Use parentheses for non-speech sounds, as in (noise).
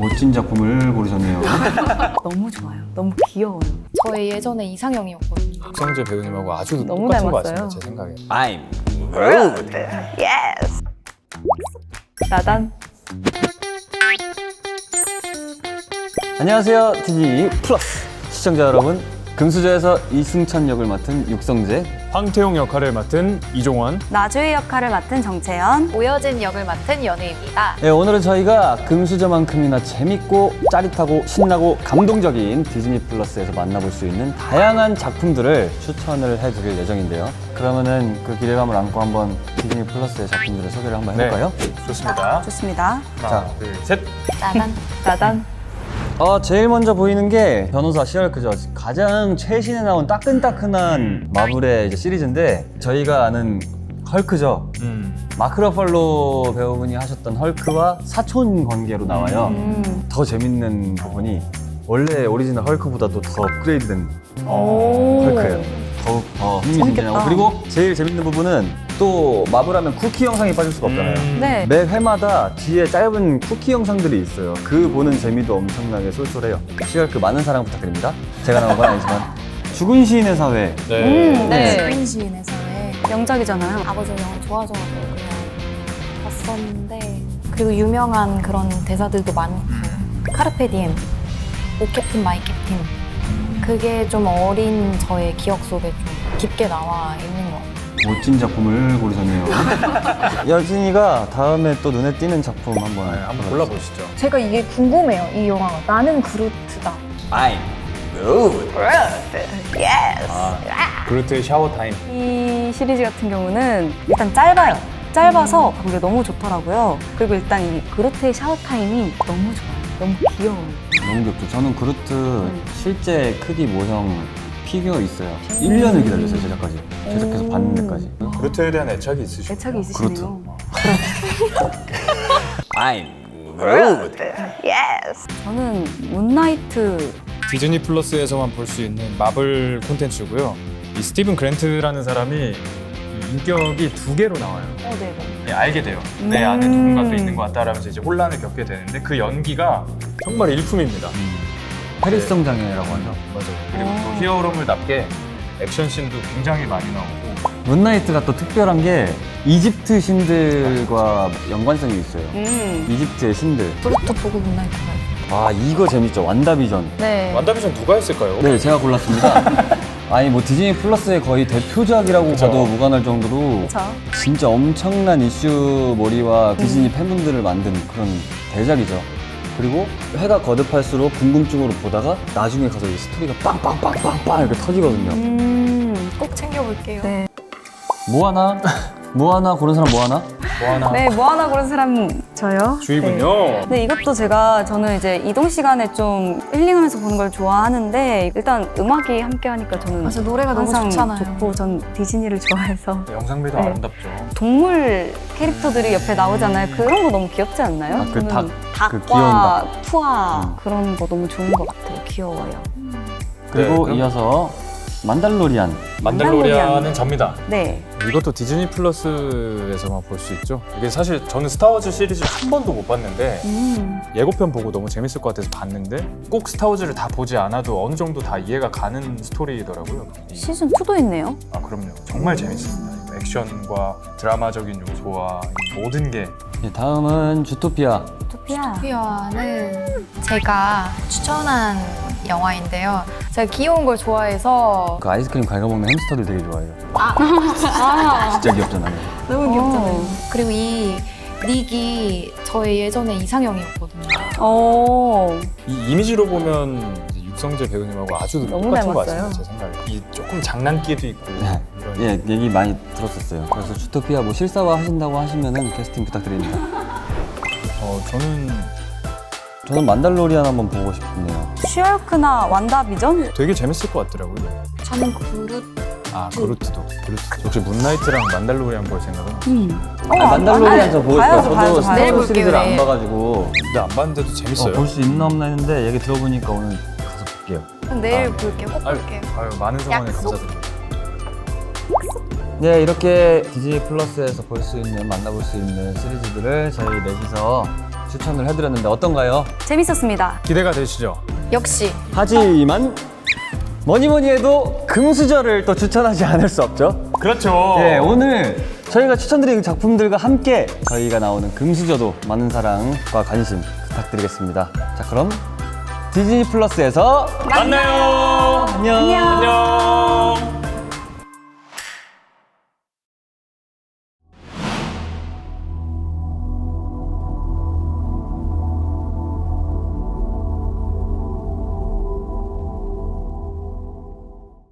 멋진 작품을 고르셨네요. (laughs) 너무 좋아요. 너무 귀여워요. 저의 예전의 이상형이었거든요. 육성재 배우님하고 아주 너무 똑같은 것 닮았어요. 같습니다. 제 생각에. I'm 예스. 나단. 안녕하세요. 디즈니 플러스 시청자 여러분. 금수저에서 이승찬 역을 맡은 육성재. 황태용 역할을 맡은 이종원. 나주희 역할을 맡은 정채연. 오여진 역을 맡은 연우입니다. 네, 오늘은 저희가 금수저만큼이나 재밌고 짜릿하고 신나고 감동적인 디즈니 플러스에서 만나볼 수 있는 다양한 작품들을 추천을 해드릴 예정인데요. 그러면은 그 기대감을 안고 한번 디즈니 플러스의 작품들을 소개를 한번 해볼까요? 좋습니다. 좋습니다. 하나, 자. 둘, 셋. 나단. 나단. 어, 제일 먼저 보이는 게 변호사 시얼크죠. 가장 최신에 나온 따끈따끈한 마블의 이제 시리즈인데 저희가 아는 헐크죠. 음. 마크 러팔로 배우분이 하셨던 헐크와 사촌 관계로 나와요. 음. 더 재밌는 부분이 원래 오리지널 헐크보다도 더 업그레이드된 오. 헐크예요. 더욱 더 흥미진진하고 재밌겠다. 그리고 제일 재밌는 부분은 또 마블하면 쿠키 영상이 빠질 수가 없잖아요. 음. 네. 매 회마다 뒤에 짧은 쿠키 영상들이 있어요. 그 보는 재미도 엄청나게 쏠쏠해요. 시얼크 많은 사랑 부탁드립니다. 제가 나온 건 아니지만 (laughs) 죽은 시인의 사회 네. 음, 네. 스페인 시인의 사회. 명작이잖아요. 아버지가 영화 좋아져서 그냥 봤었는데 그리고 유명한 그런 대사들도 많고 카르페 디엠, 오 캡틴 마이 캡틴 그게 좀 어린 저의 기억 속에 좀 깊게 나와 있는 것 같아요. 멋진 작품을 고르셨네요. (laughs) 여진이가 다음에 또 눈에 띄는 작품 한번 네, 한번 골라보시죠. 제가 이게 궁금해요. 이 영화가 나는 그루트다. I'm good. 예스. 아, 그루트의 샤워 타임. 이 시리즈 같은 경우는 일단 짧아요. 짧아서 보기가 너무 좋더라고요. 그리고 일단 이 그루트의 샤워 타임이 너무 좋아요. 너무 귀여워요. 너무 귀엽죠. 저는 그루트 실제 크기 모형 피규어 있어요. 1년을 기다렸어요, 제작까지. 제작해서 받는 데까지. 그루트에 대한 애착이 있으시고. 애착이 있으시네요. I'm good. 예스. 저는 문나이트 디즈니 플러스에서만 볼 수 있는 마블 콘텐츠고요. 이 스티븐 그랜트라는 사람이 이 인격이 두 개로 나와요. 어, 네, 네. 예, 알게 돼요. 내 안에 음. 누군가 또 있는 것 같다라면서 이제 혼란을 겪게 되는데 그 연기가 정말 일품입니다. 해리성 장애라고 하죠. 맞아요. 그리고 어. 또 히어로물답게 액션 씬도 굉장히 많이 나오고 문나이트가 또 특별한 게 이집트 신들과 연관성이 있어요. 음. 이집트의 신들. 그루트 보고 문나이트 가요. 아 이거 재밌죠. 완다비전. 네. 완다비전 누가 했을까요? 네, 제가 골랐습니다. (laughs) 아니 뭐 디즈니 플러스의 거의 대표작이라고 그쵸. 봐도 무관할 정도로 그쵸. 진짜 엄청난 이슈 몰이와 디즈니 팬분들을 만든 그런 대작이죠. 그리고 해가 거듭할수록 궁금증으로 보다가 나중에 가서 이 스토리가 빵빵빵빵빵 이렇게 터지거든요. 음. 꼭 챙겨볼게요. 네. 뭐 하나? 뭐 하나 고른 사람 뭐 하나? 뭐 하나 네, 뭐 하나 고른 사람 저요. 주의군요. 네, 이것도 제가 저는 이제 이동 시간에 좀 힐링하면서 보는 걸 좋아하는데 일단 음악이 함께 하니까 저는 맞아, 노래가 너무 항상 좋잖아요. 좋고 전 디즈니를 좋아해서 네, 영상미도 네. 아름답죠. 동물 캐릭터들이 옆에 나오잖아요. 그런 거 너무 귀엽지 않나요? 아, 그 저는 닭, 그 귀여운 닭과 푸아 음. 그런 거 너무 좋은 것 같아요. 귀여워요. 그리고 네, 그럼- 이어서 만달로리안. 만달로리안은 접니다. 네. 이것도 디즈니 플러스에서만 볼 수 있죠. 이게 사실 저는 스타워즈 시리즈를 한 번도 못 봤는데 음. 예고편 보고 너무 재밌을 것 같아서 봤는데 꼭 스타워즈를 다 보지 않아도 어느 정도 다 이해가 가는 스토리더라고요. 이- 시즌 2도 있네요. 아 그럼요. 정말 재밌습니다. 이 액션과 드라마적인 요소와 이 모든 게 네, 다음은 주토피아. 토피아. 피아는 제가 추천한 영화인데요. 제가 귀여운 걸 좋아해서 그 아이스크림 갉아먹는 햄스터들 되게 좋아해요. 아, (laughs) 진짜 귀엽잖아요. 너무 귀엽잖아요. 어, 그리고 이 닉이 저의 예전의 이상형이었거든요. 어. 이 이미지로 보면 이제 육성재 배우님하고 아주 너무 똑같은 것 닮았어요. 같습니다. 제 생각에 이 조금 장난기도 있고 네. 이런 예, 얘기 많이 들었었어요. 그래서 주토피아 뭐 실사화 하신다고 하시면은 캐스팅 부탁드립니다. 어 저는 저는 만달로리안 한번 보고 싶네요. 슈얼크나 완다비전? 되게 재밌을 것 같더라고요. 저는 그루 아 그루트도 그루트 혹시 문나이트랑 만달로리안 볼 생각은? 음. 어, 아, 만달로리안 저 보고 있어요. 봐야죠, 저도 봐야죠, 내일 스타워즈 볼게요, 시리즈를 안 내일. 봐가지고 근데 안 봤는데도 재밌어요. 볼 수 있나 없나 했는데 얘기 들어보니까 오늘 가서 볼게요. 그럼 내일 아, 볼게요. 꼭 아유, 볼게요. 아유 많은 성원에 약속? 감사드립니다. 네, 이렇게 디즈니 플러스에서 볼 수 있는 만나볼 수 있는 시리즈들을 저희 넷이서 추천을 해드렸는데 어떤가요? 재밌었습니다. 기대가 되시죠? 역시 하지만 뭐니 뭐니 해도 금수저를 또 추천하지 않을 수 없죠. 그렇죠. 네, 오늘 저희가 추천드린 작품들과 함께 저희가 나오는 금수저도 많은 사랑과 관심 부탁드리겠습니다. 자, 그럼 디즈니 플러스에서 만나요. 안녕. 안녕.